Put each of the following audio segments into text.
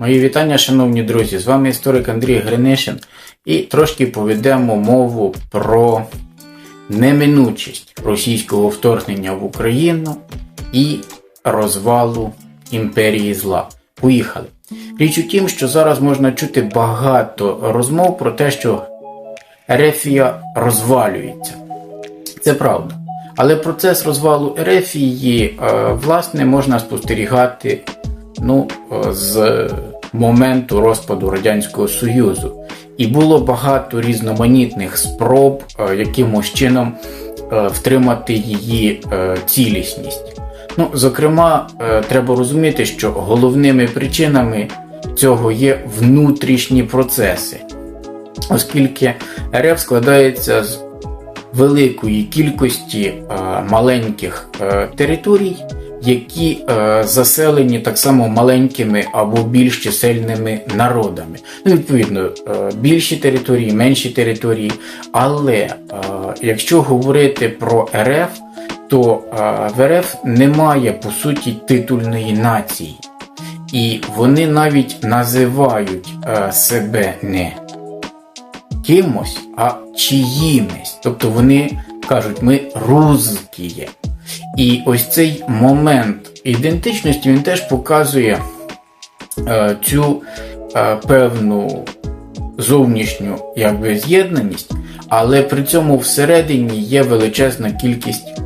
Мої вітання, шановні друзі! З вами історик Андрій Гринишин і трошки поведемо мову про неминучість російського вторгнення в Україну і розвалу імперії зла. Поїхали. Річ у тім, що зараз можна чути багато розмов про те, що Ерефія розвалюється. Це правда. Але процес розвалу Ерефії, е, власне, можна спостерігати ну, е, з моменту розпаду Радянського Союзу. І було багато різноманітних спроб е, якимось чином втримати її цілісність. Ну, Зокрема, треба розуміти, що головними причинами цього є внутрішні процеси, оскільки РФ складається з великої кількості е, маленьких е, територій, які е, заселені так само маленькими або більш чисельними народами. Ну, Відповідно, більші території, менші території. Але якщо говорити про РФ, то в РФ немає по суті титульної нації. І вони навіть називають себе не кимось, а чиїмось. Тобто вони кажуть, ми русські. І ось цей момент ідентичності він теж показує е, цю е, певну зовнішню якби, з'єднаність, але при цьому всередині є величезна кількість е,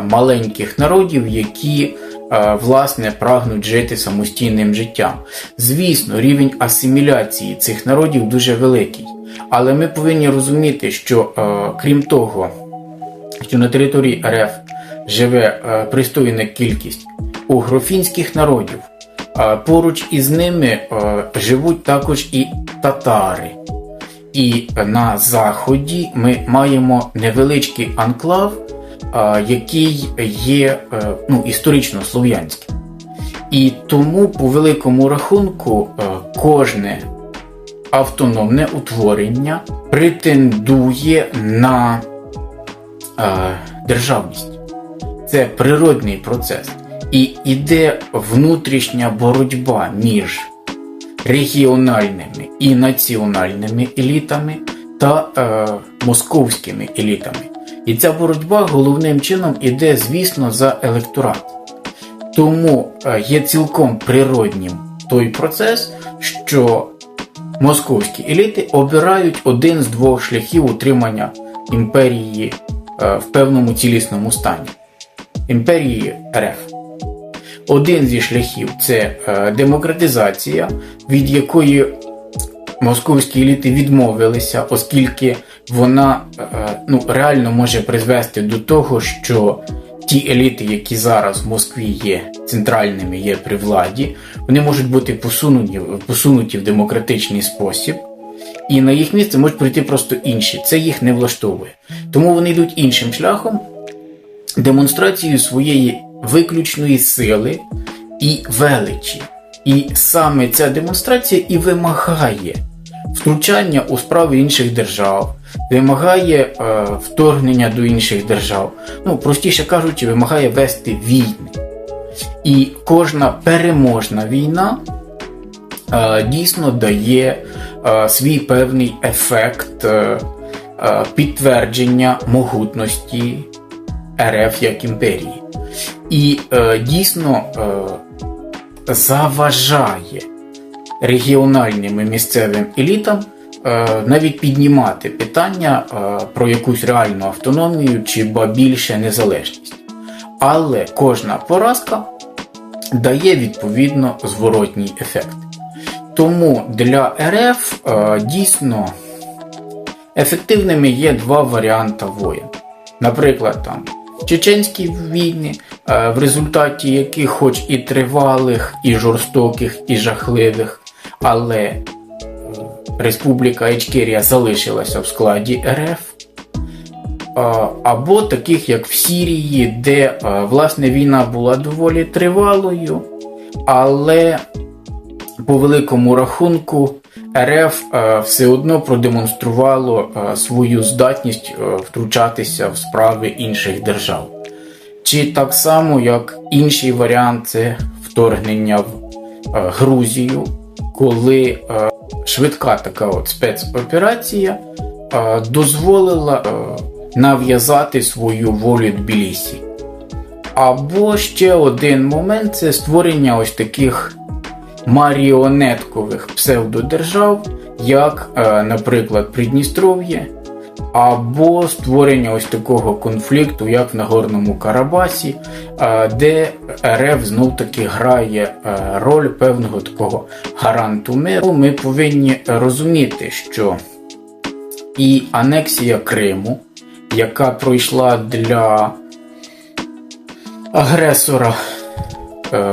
маленьких народів, які е, власне прагнуть жити самостійним життям. Звісно, рівень асиміляції цих народів дуже великий. Але ми повинні розуміти, що е, крім того, що на території РФ живе е, пристойна кількість угрофінських народів, а поруч із ними е, живуть також і татари. І на Заході ми маємо невеличкий анклав, е, який є ну, історично слов'янським. І тому, по великому рахунку, кожне автономне утворення претендує на державність. Це природний процес. І іде внутрішня боротьба між регіональними і національними елітами та е, московськими елітами. І ця боротьба головним чином іде, звісно, за електорат. Тому е, є цілком природнім той процес, що московські еліти обирають один з двох шляхів утримання імперії е, в певному цілісному стані. Імперії РФ. Один зі шляхів це е, демократизація, від якої московські еліти відмовилися, оскільки вона е, ну, реально може призвести до того, що ті еліти, які зараз в Москві є центральними, є при владі, вони можуть бути посунуті, посунуті в демократичний спосіб. І на їх місце можуть прийти просто інші. Це їх не влаштовує. Тому вони йдуть іншим шляхом, демонстрацією своєї виключної сили і величі. І саме ця демонстрація і вимагає втручання у справи інших держав, вимагає е, вторгнення до інших держав. Ну, простіше кажучи, вимагає вести війни. І кожна переможна війна е, дійсно дає е, свій певний ефект е, е, підтвердження могутності РФ як імперії. І е, дійсно е, заважає регіональним і місцевим елітам е, навіть піднімати питання е, про якусь реальну автономію чи ба більше незалежність. Але кожна поразка дає відповідно зворотній ефект. Тому для РФ е, дійсно ефективними є два варіанти воєн. Наприклад, там чеченські війни, в результаті яких, хоч і тривалих, і жорстоких, і жахливих, але е, Республіка Ічкерія залишилася в складі РФ. Або таких, як в Сірії, де е, власне війна була доволі тривалою, але по великому рахунку РФ е, все одно продемонструвало свою здатність втручатися в справи інших держав. Чи так само, як інший варіант це вторгнення в Грузію коли е, швидка така от спецоперація е, дозволила е, нав'язати свою волю Тбілісі. Або ще один момент це створення ось таких маріонеткових псевдодержав, як, е, наприклад, Придністров'я, або створення ось такого конфлікту, як в Нагорному Карабасі, е, де РФ знов таки грає е, роль певного такого гаранту миру. Ми повинні розуміти, що і анексія Криму, яка пройшла для агресора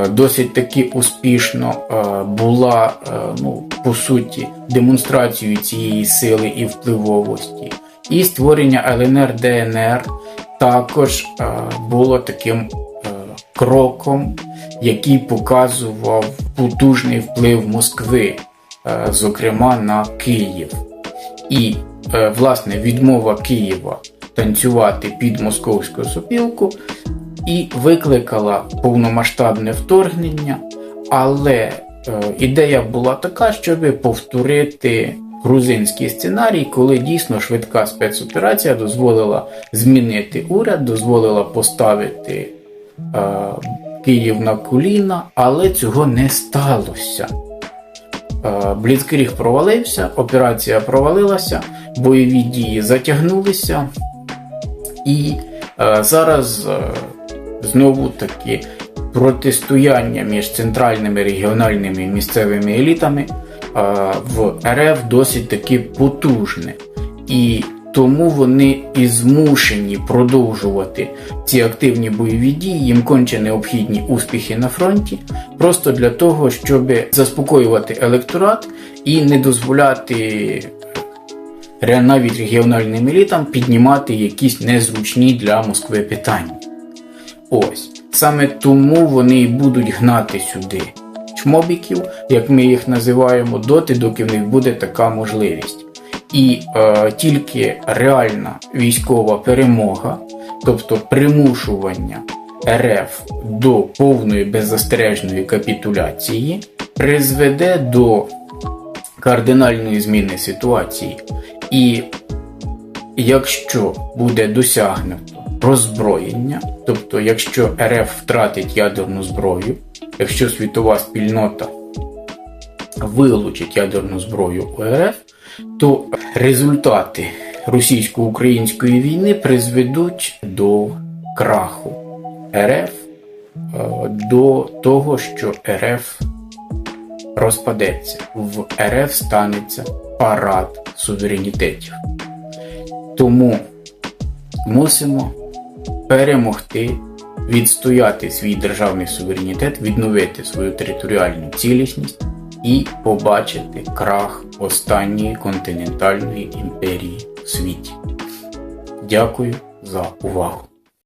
досить таки успішно е, була, е, ну, по суті, демонстрацією цієї сили і впливовості. І створення ЛНР ДНР також е, було таким е, кроком, який показував потужний вплив Москви, е, зокрема на Київ. І, е, власне, відмова Києва танцювати під московську сопілку і викликала повномасштабне вторгнення, але е, ідея була така, щоб повторити грузинський сценарій, коли дійсно швидка спецоперація дозволила змінити уряд, дозволила поставити е, Київ на коліна, але цього не сталося. Е, Бліцкріг провалився, операція провалилася, бойові дії затягнулися, і е, зараз знову таки протистояння між центральними регіональними і місцевими елітами е, в РФ досить таки потужне. І тому вони і змушені продовжувати ці активні бойові дії, їм конче необхідні успіхи на фронті, просто для того, щоб заспокоювати електорат і не дозволяти навіть регіональним елітам піднімати якісь незручні для Москви питання. Ось саме тому вони і будуть гнати сюди чмобіків, як ми їх називаємо, доти, доки в них буде така можливість. І е, тільки реальна військова перемога, тобто примушування РФ до повної беззастережної капітуляції, призведе до кардинальної зміни ситуації. І якщо буде досягнуто роззброєння, тобто якщо РФ втратить ядерну зброю, якщо світова спільнота вилучить ядерну зброю у РФ, то результати російсько-української війни призведуть до краху РФ, е, до того, що РФ розпадеться. В РФ станеться парад суверенітетів. Тому мусимо перемогти, відстояти свій державний суверенітет, відновити свою територіальну цілісність і побачити крах останньої континентальної імперії в світі. Дякую за увагу!